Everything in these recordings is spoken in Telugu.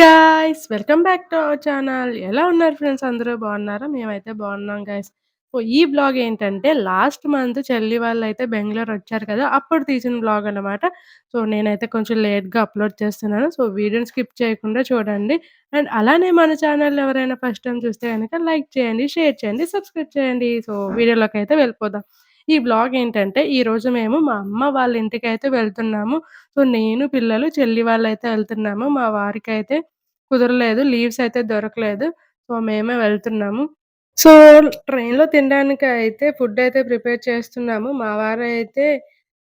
Guys welcome back to our channel ఎలా ఉన్నారు ఫ్రెండ్స్ అందరూ బాగున్నారా? మేమైతే బాగున్నాం గాయస్ సో ఈ బ్లాగ్ ఏంటంటే లాస్ట్ మంత్ చెల్లి వాళ్ళు అయితే బెంగళూరు వచ్చారు కదా అప్పుడు తీసిన బ్లాగ్ అనమాట సో నేనైతే కొంచెం లేట్గా అప్లోడ్ చేస్తున్నాను. సో వీడియోని స్కిప్ చేయకుండా చూడండి. అండ్ అలానే మన ఛానల్ ఎవరైనా ఫస్ట్ టైం చూస్తే కనుక లైక్ చేయండి షేర్ చేయండి సబ్స్క్రైబ్ చేయండి. సో వీడియోలోకి అయితే వెళ్ళిపోదాం. ఈ బ్లాగ్ ఏంటంటే ఈ రోజు మేము మా అమ్మ వాళ్ళ ఇంటికి అయితే వెళ్తున్నాము సో నేను పిల్లలు చెల్లి వాళ్ళైతే వెళ్తున్నాము మా వారికి అయితే కుదరలేదు లీవ్స్ అయితే దొరకలేదు సో మేమే వెళ్తున్నాము సో ట్రైన్‌లో తినడానికి అయితే ఫుడ్ అయితే ప్రిపేర్ చేస్తున్నాము. మా వారు అయితే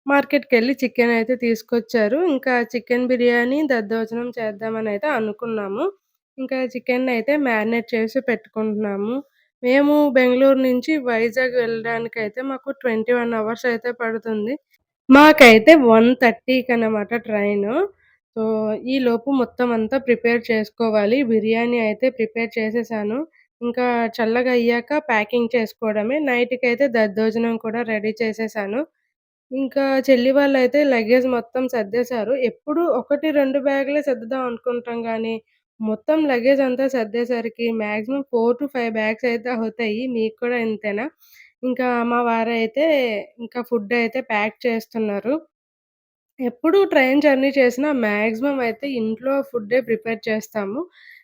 మార్కెట్కి వెళ్ళి చికెన్ అయితే తీసుకొచ్చారు. ఇంకా చికెన్ బిర్యానీ, దద్దోజనం చేద్దామని అయితే అనుకున్నాము. ఇంకా చికెన్ అయితే మ్యారినేట్ చేసి పెట్టుకుంటున్నాము. మేము బెంగళూరు నుంచి వైజాగ్ వెళ్ళడానికి అయితే మాకు 21 అవర్స్ అయితే పడుతుంది. మాకైతే వన్ థర్టీకి అనమాట ట్రైన్ సో, ఈలోపు మొత్తం అంతా ప్రిపేర్ చేసుకోవాలి. బిర్యానీ అయితే ప్రిపేర్ చేసేసాను. ఇంకా చల్లగా అయ్యాక ప్యాకింగ్ చేసుకోవడమే. నైట్‌కైతే దద్దోజనం కూడా రెడీ చేసేసాను. ఇంకా చెల్లి వాళ్ళైతే లగేజ్ మొత్తం సర్దేశారు. ఎప్పుడు 1, 2 బ్యాగులే సర్దుదాం అనుకుంటాం కానీ మొత్తం లగేజ్ అంతా సర్దేసరికి మాక్సిమం 4-5 బ్యాగ్స్ అయితే అవుతాయి. మీకు కూడా ఇంతేనా? ఇంకా మా వారైతే ఇంకా ఫుడ్ అయితే ప్యాక్ చేస్తున్నారు. ఎప్పుడు ట్రైన్ జర్నీ చేసినా మాక్సిమం అయితే ఇంట్లో ఫుడ్డే ప్రిపేర్ చేస్తాము.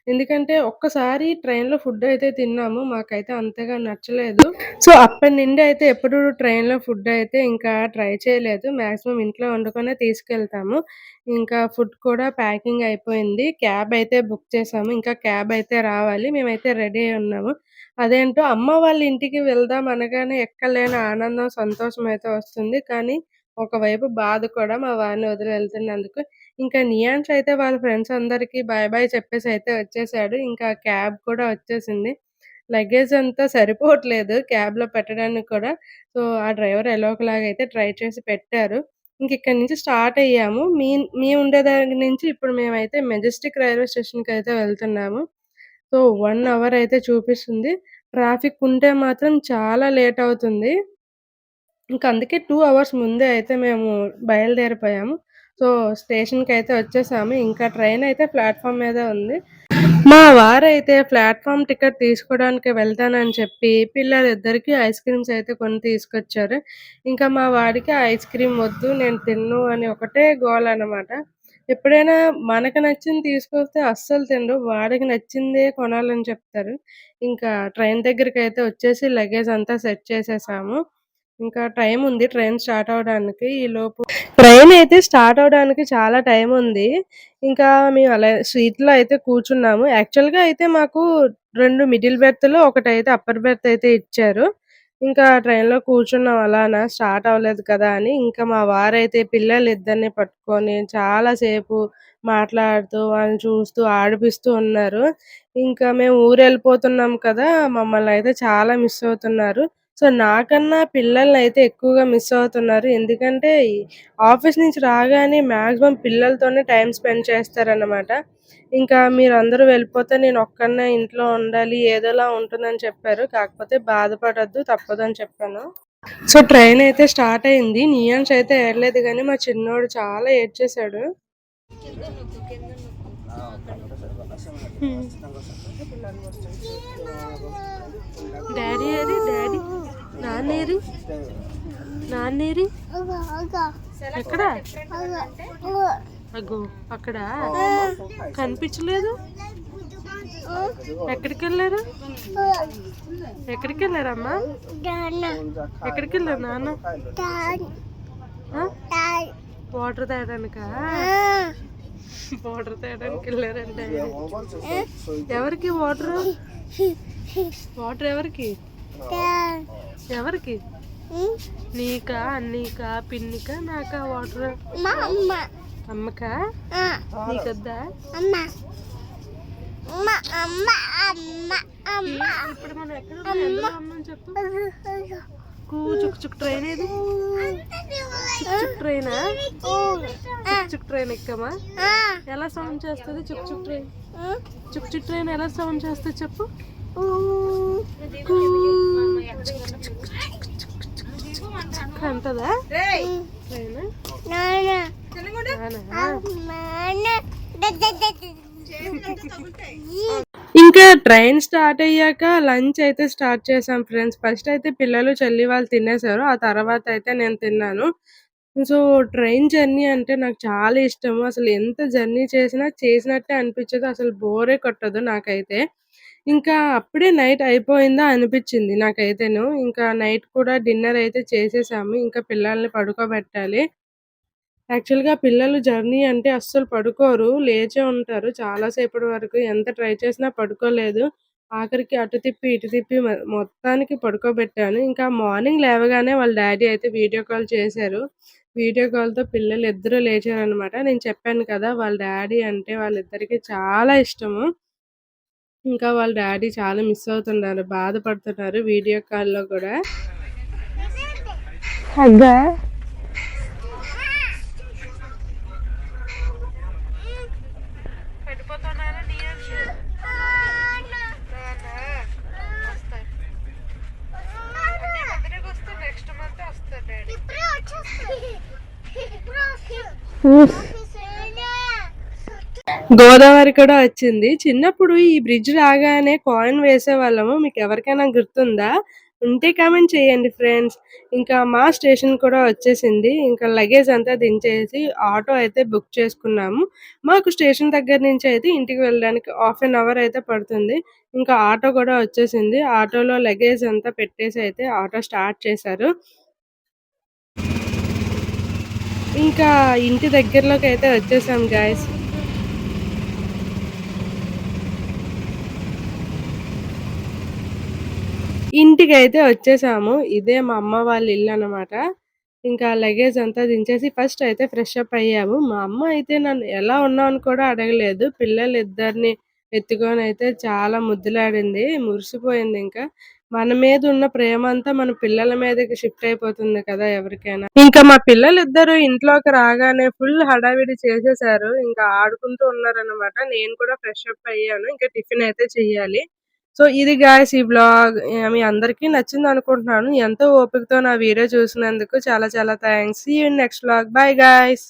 ఎందుకంటే ఒక్కసారి ట్రైన్‌లో ఫుడ్ అయితే తిన్నాము. మాకైతే అంతగా నచ్చలేదు. సో, అప్పటి నుండి అయితే ఎప్పుడు ట్రైన్‌లో ఫుడ్ అయితే ఇంకా ట్రై చేయలేదు. మాక్సిమం ఇంట్లో వండుకొనే తీసుకెళ్తాము. ఇంకా ఫుడ్ కూడా ప్యాకింగ్ అయిపోయింది. క్యాబ్ అయితే బుక్ చేసాము. ఇంకా క్యాబ్ అయితే రావాలి. మేమైతే రెడీ అయి ఉన్నాము. అదేంటో అమ్మ వాళ్ళ ఇంటికి వెళ్దాం అనగానే ఎక్కలేని ఆనందం, సంతోషం అయితే వస్తుంది. కానీ ఒకవైపు బాధ కూడా మా వారిని వదిలి వెళ్తున్నందుకు. ఇంకా నియాన్స్ అయితే వాళ్ళ ఫ్రెండ్స్ అందరికి బాయ్ బాయ్ చెప్పేసి అయితే వచ్చేసాడు. ఇంకా క్యాబ్ కూడా వచ్చేసింది. లగేజ్ అంతా సరిపోవట్లేదు క్యాబ్‌లో పెట్టడానికి కూడా. సో, ఆ డ్రైవర్ ఎలాగోలాగా అయితే ట్రై చేసి పెట్టారు. ఇంక ఇక్కడి నుంచి స్టార్ట్ అయ్యాము. మీ మీ ఉండే దగ్గర నుంచి ఇప్పుడు మేమైతే మెజెస్టిక్ రైల్వే స్టేషన్‌కైతే వెళ్తున్నాము. సో, వన్ అవర్ అయితే చూపిస్తుంది. ట్రాఫిక్ ఉంటే మాత్రం చాలా లేట్ అవుతుంది. ఇంకా అందుకే టూ అవర్స్ ముందే అయితే మేము బయలుదేరిపోయాము. సో, స్టేషన్‌కైతే వచ్చేసాము. ఇంకా ట్రైన్ అయితే ప్లాట్ఫామ్ మీద ఉంది. మా వారైతే ప్లాట్‌ఫార్మ్ టికెట్ తీసుకోవడానికి వెళ్తానని చెప్పి పిల్లలిద్దరికీ ఐస్ క్రీమ్స్ అయితే కొని తీసుకొచ్చారు. ఇంకా మా వాడికి ఐస్ క్రీమ్ వద్దు నేను తినను అని ఒకటే గోలనమాట. ఎప్పుడైనా మనకు నచ్చింది తీసుకొస్తే అస్సలు తినడు. వాడికి నచ్చిందే కొనాలని చెప్తారు. ఇంకా ట్రైన్ దగ్గరికైతే వచ్చేసి లగేజ్ అంతా సెట్ చేసేసాము. ఇంకా టైం ఉంది ట్రైన్ స్టార్ట్ అవ్వడానికి. ఈలోపు ట్రైన్ అయితే స్టార్ట్ అవ్వడానికి చాలా టైం ఉంది. ఇంకా మేము అలా సీట్‌లో అయితే కూర్చున్నాము. యాక్చువల్‌గా అయితే మాకు 2 మిడిల్ బెర్త్‌లు, ఒకటైతే అప్పర్ బెర్త్ అయితే ఇచ్చారు. ఇంకా ట్రైన్‌లో కూర్చున్నాం అలానా స్టార్ట్ అవ్వలేదు కదా! అని. ఇంకా మా వారైతే పిల్లలిద్దరిని పట్టుకొని చాలా సేపు మాట్లాడుతూ, వాళ్ళని చూస్తూ, ఆడిపిస్తూ ఉన్నారు. ఇంకా మేము ఊరెళ్ళిపోతున్నాం కదా! మమ్మల్ని అయితే చాలా మిస్ అవుతున్నారు. సో, నాకన్నా పిల్లల్ని అయితే ఎక్కువగా మిస్ అవుతున్నారు. ఎందుకంటే ఆఫీస్ నుంచి రాగానే మాక్సిమం పిల్లలతోనే టైం స్పెండ్ చేస్తారన్నమాట ఇంకా మీరందరూ వెళ్ళిపోతే నేను నేనొక్కడినే ఇంట్లో ఉండాలి ఏదోలా ఉంటుందని చెప్పారు. కాకపోతే బాధపడొద్దు తప్పదని చెప్పాను. సో, ట్రైన్ అయితే స్టార్ట్ అయింది. నియాన్స్ అయితే ఏడలేదు కానీ మా చిన్నోడు చాలా ఏడ్చేశాడు డాడీ అది డాడీ? నాన్నేరి? నాన్నేరి? ఎక్కడ? అగో అక్కడ కనిపించలేదు? ఎక్కడికి ఎక్కడికెళ్ళారు? ఎక్కడికి వెళ్ళారు నాన్న? వాటర్ తేయడానిక వాటర్ తేయడానికి వెళ్ళారంటే ఎవరికి వాటర్ వాటర్ ఎవరికి ఎవరికి? నీకా అన్నీకా పిన్నికా నాకా వాటర్? అమ్మకా? నీకొద్దా? ఇప్పుడు మనం ఎక్కడ ఉన్నాం చెప్పు. కూ చుక్ చుక్ ట్రైన్ ఏది? చుక్ చుక్ ట్రైనా? చుక్ చుక్ ట్రైన్ ఎక్కమా? ఎలా సౌండ్ చేస్తుంది? చుక్ చుక్ ట్రైన్? చుక్ చుక్ ట్రైన్ ఎలా సౌండ్ చేస్తుంది చెప్పు? కూ ఇంకా ట్రైన్ స్టార్ట్ అయ్యాక లంచ్ అయితే స్టార్ట్ చేసాం ఫ్రెండ్స్. ఫస్ట్ అయితే పిల్లలు, చెల్లి వాళ్ళు తినేసారు. ఆ తర్వాత అయితే నేను తిన్నాను. సో, ట్రైన్ జర్నీ అంటే నాకు చాలా ఇష్టము. అసలు ఎంత జర్నీ చేసినా చేసినట్టే అనిపించదు. అసలు బోరే కొట్టదు నాకైతే. ఇంకా అప్పుడే నైట్ అయిపోయిందా అనిపించింది నాకైతేను. ఇంకా నైట్ కూడా డిన్నర్ అయితే చేసేసాము. ఇంకా పిల్లల్ని పడుకోబెట్టాలి. యాక్చువల్‌గా పిల్లలు జర్నీ అంటే అస్సలు పడుకోరు. లేచే ఉంటారు చాలా సేపటి వరకు. ఎంత ట్రై చేసినా పడుకోలేదు. ఆఖరికి అటు తిప్పి, ఇటు తిప్పి మ మొత్తానికి పడుకోబెట్టాను. ఇంకా మార్నింగ్ లేవగానే వాళ్ళ డ్యాడీ అయితే వీడియో కాల్ చేశారు. వీడియో కాల్‌తో పిల్లలిద్దరూ లేచారనమాట. నేను చెప్పాను కదా! వాళ్ళ డ్యాడీ అంటే వాళ్ళిద్దరికీ చాలా ఇష్టము. ఇంకా వాళ్ళ డ్యాడీ చాలా మిస్ అవుతున్నారు. బాధపడుతున్నారు వీడియో కాల్‌లో గూడా. అగ్గా పడిపోతున్నారా నీయన్స్? నెక్స్ట్ మంత్ వస్తారు డాడీ. గోదావరి కూడా వచ్చింది. చిన్నప్పుడు ఈ బ్రిడ్జ్ రాగానే కాయిన్ వేసేవాళ్ళము. మీకు ఎవరికైనా గుర్తుందా? ఉంటే కామెంట్ చేయండి ఫ్రెండ్స్. ఇంకా మా స్టేషన్ కూడా వచ్చేసింది. ఇంకా లగేజ్ అంతా దించేసి ఆటో అయితే బుక్ చేసుకున్నాము. మాకు స్టేషన్ దగ్గర నుంచి అయితే ఇంటికి వెళ్ళడానికి హాఫ్ అన్ అవర్ అయితే పడుతుంది. ఇంకా ఆటో కూడా వచ్చేసింది. ఆటోలో లగేజ్ అంతా పెట్టేసి అయితే ఆటో స్టార్ట్ చేశారు. ఇంకా ఇంటి దగ్గరలోకి అయితే వచ్చేసాం ఇంటికి అయితే వచ్చేసాము. ఇదే మా అమ్మ వాళ్ళ ఇల్లు అనమాట ఇంకా లగేజ్ అంతా దించేసి ఫస్ట్ అయితే ఫ్రెష్ అప్ అయ్యాము. మా అమ్మ అయితే నన్ను ఎలా ఉన్నావు అని కూడా అడగలేదు. పిల్లలిద్దరిని అయితే చాలా ముద్దులాడింది. మురిసిపోయింది ఇంకా. మన మీద ఉన్న ప్రేమ అంతా మన పిల్లల మీదకి షిఫ్ట్ అయిపోతుంది కదా ఎవరికైనా. ఇంకా మా పిల్లలిద్దరూ ఇంట్లోకి రాగానే ఫుల్ హడావిడి చేసేసారు. ఇంకా ఆడుకుంటూ ఉన్నారనమాట. నేను కూడా ఫ్రెష్ అప్ అయ్యాను. ఇంకా టిఫిన్ అయితే చెయ్యాలి. సో, ఇది గాయ్స్ ఈ బ్లాగ్ మీ అందరికీ నచ్చిందనుకుంటున్నాను. ఎంతో ఓపికతో నా వీడియో చూసినందుకు చాలా చాలా థ్యాంక్స్ ఈ నెక్స్ట్ బ్లాగ్ బై గాయ్స్.